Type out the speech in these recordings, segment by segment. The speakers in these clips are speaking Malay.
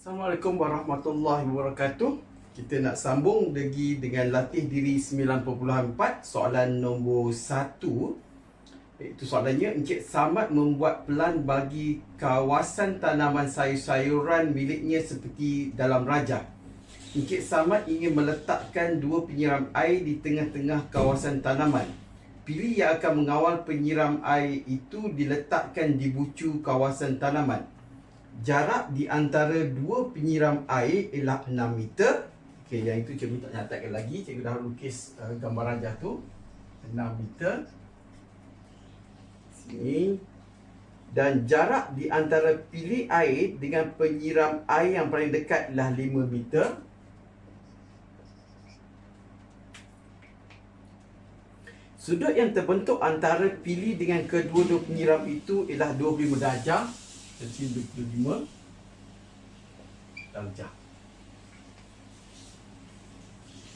Assalamualaikum warahmatullahi wabarakatuh. Kita nak sambung lagi dengan latih diri 9.4 soalan nombor 1. Itu soalannya Encik Samad membuat pelan bagi kawasan tanaman sayur-sayuran miliknya seperti dalam rajah. Encik Samad ingin meletakkan dua penyiram air di tengah-tengah kawasan tanaman. Pilih yang akan mengawal penyiram air itu diletakkan di bucu kawasan tanaman. Jarak di antara dua penyiram air ialah 6 meter. Okey, yang itu cikgu tak nyatakan lagi. Cikgu dah lukis uh, gambar rajah tu. 6 meter. Sini. Dan jarak di antara pilih air dengan penyiram air yang paling dekat ialah 5 meter. Sudut yang terbentuk antara pilih dengan kedua-dua penyiram itu ialah 25 darjah. Sini 25 darjah.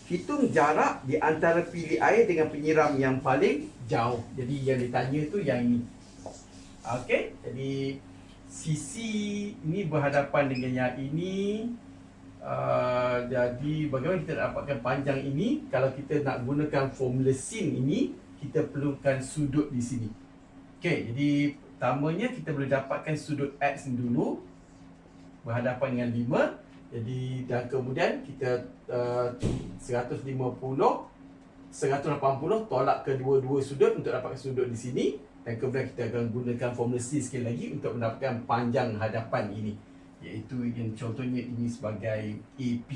Hitung jarak di antara pilih air dengan penyiram yang paling jauh. Jadi yang ditanya tu yang ini. Okey, jadi sisi ini berhadapan dengan yang ini. Uh, jadi bagaimana kita dapatkan panjang ini Kalau kita nak gunakan formula sin ini Kita perlukan sudut di sini Okey, jadi pertamanya kita boleh dapatkan sudut X ni dulu Berhadapan dengan 5 Jadi dan kemudian kita uh, 150 180 tolak kedua-dua sudut untuk dapatkan sudut di sini Dan kemudian kita akan gunakan formula C sekali lagi Untuk mendapatkan panjang hadapan ini iaitu yang contohnya ini sebagai AP.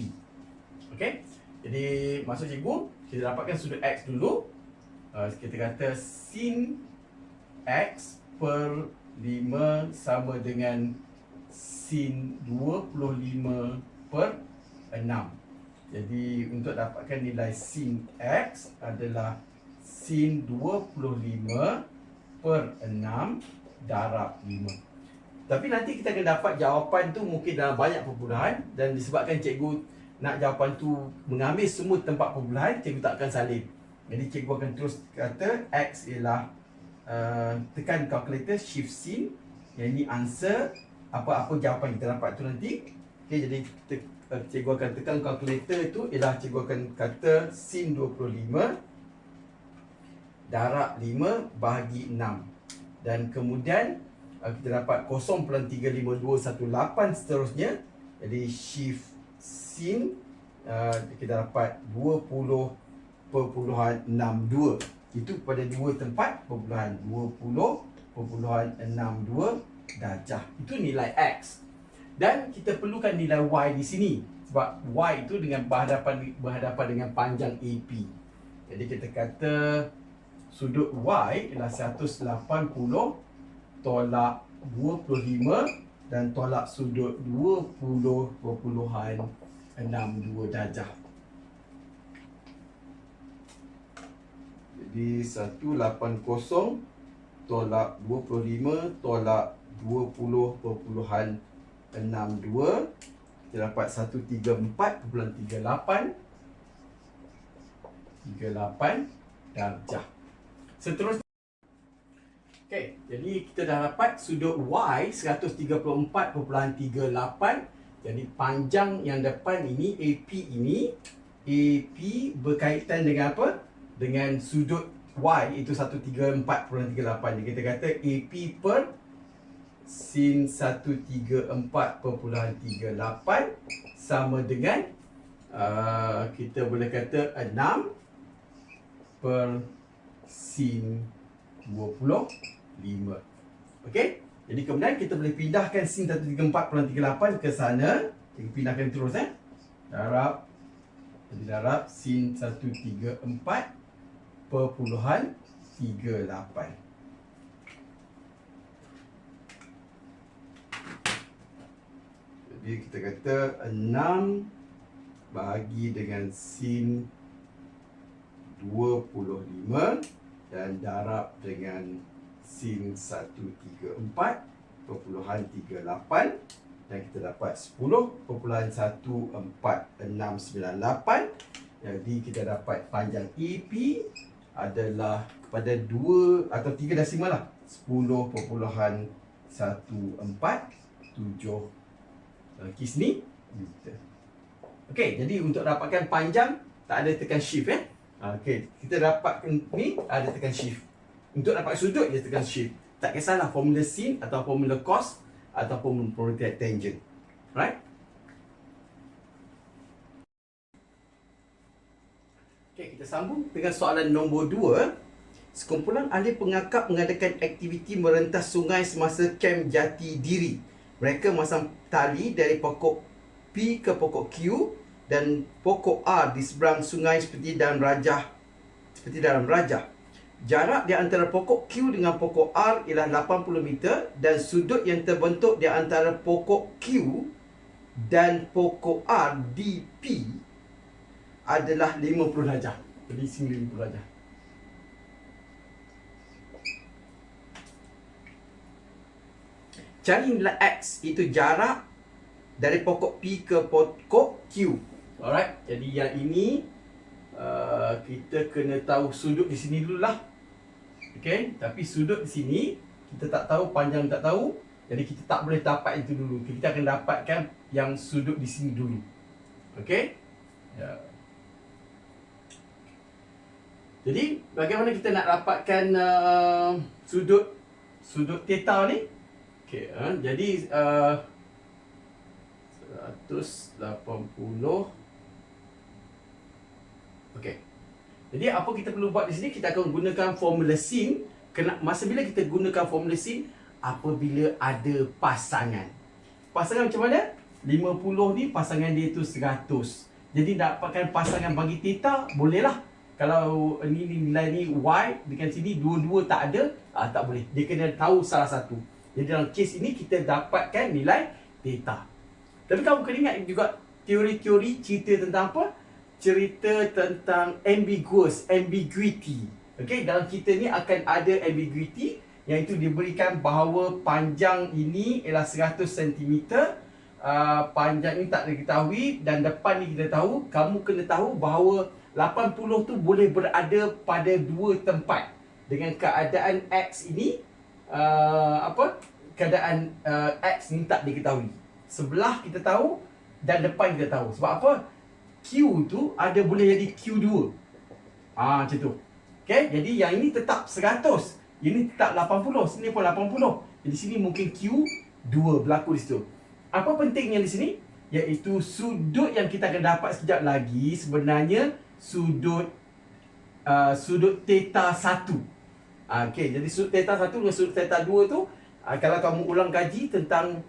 Okey. Jadi maksud cikgu, kita dapatkan sudut X dulu. Uh, kita kata sin X per 5 sama dengan sin 25 per 6. Jadi untuk dapatkan nilai sin X adalah sin 25 per 6 darab 5. Tapi nanti kita akan dapat jawapan tu mungkin dalam banyak perpuluhan dan disebabkan cikgu nak jawapan tu mengambil semua tempat perpuluhan, cikgu tak akan salin. Jadi cikgu akan terus kata X ialah uh, tekan calculator shift sin yang ini answer apa-apa jawapan kita dapat tu nanti. Okay, jadi kita, uh, cikgu akan tekan calculator itu ialah cikgu akan kata sin 25 darab 5 bahagi 6. Dan kemudian uh, kita dapat 0.35218 seterusnya jadi shift sin uh, kita dapat 20.62 itu pada dua tempat perpuluhan 20.62 darjah. Itu nilai x. Dan kita perlukan nilai y di sini. Sebab y itu dengan berhadapan berhadapan dengan panjang AP jadi kita kata sudut y ialah 180 tolak 25 dan tolak sudut 20.62 darjah. Jadi 180 tolak 25 tolak 20.62 kita dapat 134.38 38 darjah. Seterusnya Okey, jadi kita dah dapat sudut Y 134.38. Jadi panjang yang depan ini AP ini AP berkaitan dengan apa? Dengan sudut Y itu 134.38. Jadi kita kata AP per sin 134.38 sama dengan uh, kita boleh kata 6 per sin 20 5. Okey? Jadi kemudian kita boleh pindahkan sin 134.38 ke sana. Kita pindahkan terus eh. Darab. Jadi darab sin 134 perpuluhan 38. Jadi kita kata 6 bahagi dengan sin 25 dan darab dengan sin 134.38 dan kita dapat 10.1468 jadi kita dapat panjang EP adalah kepada 2 atau 3 desimal lah 10.1478 Dalam kes ni meter. Okey, jadi untuk dapatkan panjang tak ada tekan shift eh. Ha, Okey, kita dapatkan ni ada tekan shift. Untuk dapat sudut dia tekan shift. Tak kisahlah formula sin atau formula cos ataupun formula tangent. Right? Okey, kita sambung dengan soalan nombor 2. Sekumpulan ahli pengakap mengadakan aktiviti merentas sungai semasa kem jati diri. Mereka masang tali dari pokok P ke pokok Q dan pokok R di seberang sungai seperti dalam rajah seperti dalam rajah. Jarak di antara pokok Q dengan pokok R ialah 80 meter dan sudut yang terbentuk di antara pokok Q dan pokok R di P adalah 50 darjah. Jadi sini 50 darjah. Cari nilai X itu jarak dari pokok P ke pokok Q. Alright, jadi yang ini uh, kita kena tahu sudut di sini dululah. Okay, tapi sudut di sini kita tak tahu panjang tak tahu. Jadi kita tak boleh dapat itu dulu. Kita akan dapatkan yang sudut di sini dulu. Okay? Ya. Jadi bagaimana kita nak dapatkan uh, sudut sudut theta ni? Okey, ha? jadi uh, 180 Okey. Jadi apa kita perlu buat di sini? Kita akan gunakan formula sin. Kena masa bila kita gunakan formula sin apabila ada pasangan. Pasangan macam mana? 50 ni pasangan dia tu 100. Jadi dapatkan pasangan bagi theta bolehlah. Kalau ni, ni nilai ni y dengan sini dua-dua tak ada, ah, tak boleh. Dia kena tahu salah satu. Jadi dalam kes ini kita dapatkan nilai theta. Tapi kamu kena ingat juga teori-teori cerita tentang apa? Cerita tentang ambiguous, ambiguity. Okey, dalam cerita ni akan ada ambiguity yang itu diberikan bahawa panjang ini ialah 100 cm. Uh, panjang ini tak diketahui dan depan ni kita tahu, kamu kena tahu bahawa 80 tu boleh berada pada dua tempat. Dengan keadaan X ini uh, apa keadaan uh, X ni tak diketahui. Sebelah kita tahu dan depan kita tahu. Sebab apa? Q tu ada boleh jadi Q2. Ah macam tu. Okay, jadi yang ini tetap 100. Ini tetap 80. Sini pun 80. Jadi sini mungkin Q2 berlaku di situ. Apa pentingnya di sini? Iaitu sudut yang kita akan dapat sekejap lagi sebenarnya sudut uh, sudut theta 1. Ah, okay, jadi sudut theta 1 dengan sudut theta 2 tu uh, Kalau kamu ulang kaji tentang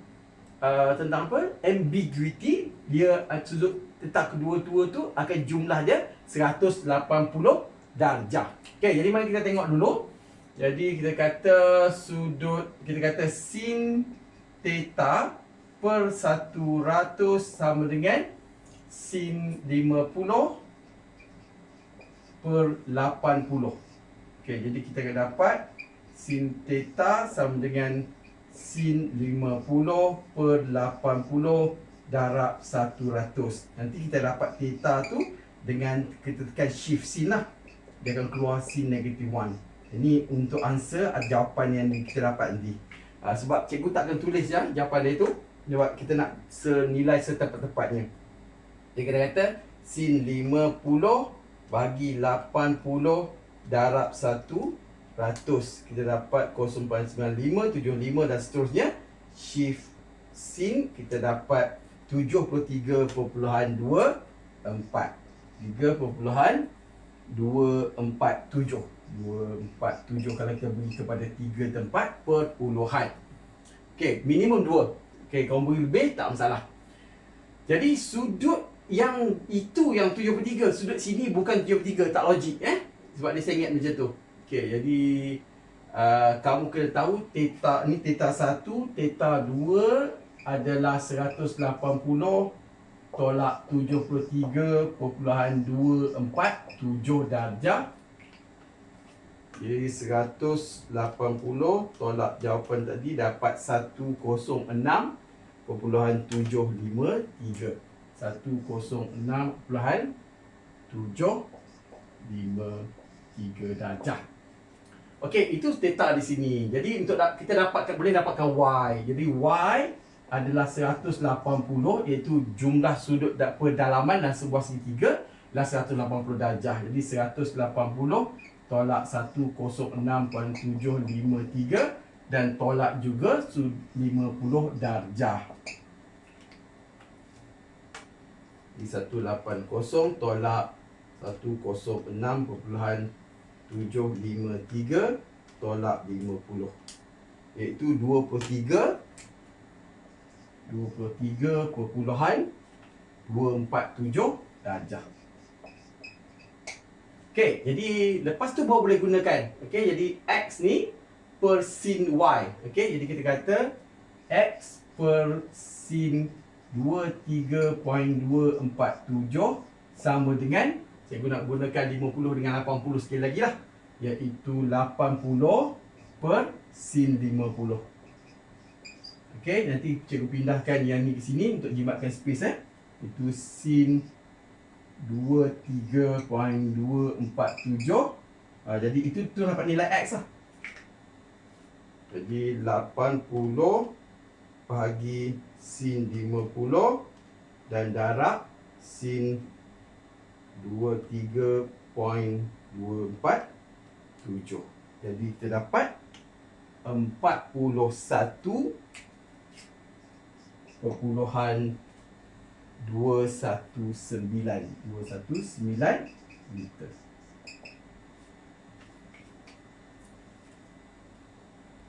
uh, Tentang apa? Ambiguity Dia uh, sudut theta kedua-dua tu Akan jumlah dia 180 darjah Okay, jadi mari kita tengok dulu Jadi kita kata sudut Kita kata sin theta per 100 sama dengan sin 50 per 80 Okey, jadi kita akan dapat sin theta sama dengan sin 50 per 80 darab 100. Nanti kita dapat theta tu dengan kita tekan shift sin lah. Dia akan keluar sin negatif 1. Ini untuk answer jawapan yang kita dapat nanti. Uh, sebab cikgu tak akan tulis ya jawapan dia tu. Sebab kita nak senilai setepat-tepatnya. Jadi kita kata sin 50 bagi 80 darab 1 ratus. Kita dapat 0.9575 dan seterusnya. Shift sin kita dapat 73.24 3.247 247 kalau kita beri kepada 3 tempat perpuluhan. Okey, minimum 2 Okey, kalau beri lebih tak masalah Jadi sudut yang itu yang 73 Sudut sini bukan 73 Tak logik eh sebab dia ingat macam tu. Okey, jadi uh, kamu kena tahu theta ni theta 1, theta 2 adalah 180 tolak 73.247 darjah. Jadi 180 tolak jawapan tadi dapat 106.753. 106.753 tiga darjah. Okey, itu theta di sini. Jadi untuk kita dapatkan boleh dapatkan y. Jadi y adalah 180 iaitu jumlah sudut da- pedalaman dan sebuah segitiga adalah 180 darjah. Jadi 180 tolak 106.753 dan tolak juga su- 50 darjah. Jadi 180 tolak 106.753 tolak 50 iaitu 23 23.247 darjah. Okey, jadi lepas tu baru boleh gunakan. Okey, jadi X ni per sin Y. Okey, jadi kita kata X per sin 23.247 sama dengan saya guna gunakan 50 dengan 80 sekali lagi lah. Iaitu 80 per sin 50. Okey, nanti cikgu pindahkan yang ni ke sini untuk jimatkan space eh. Itu sin 23.247. Ha, jadi itu tu dapat nilai X lah. Jadi 80 bahagi sin 50 dan darab sin 23.247. Jadi kita dapat 41 perpuluhan 219 219 meter.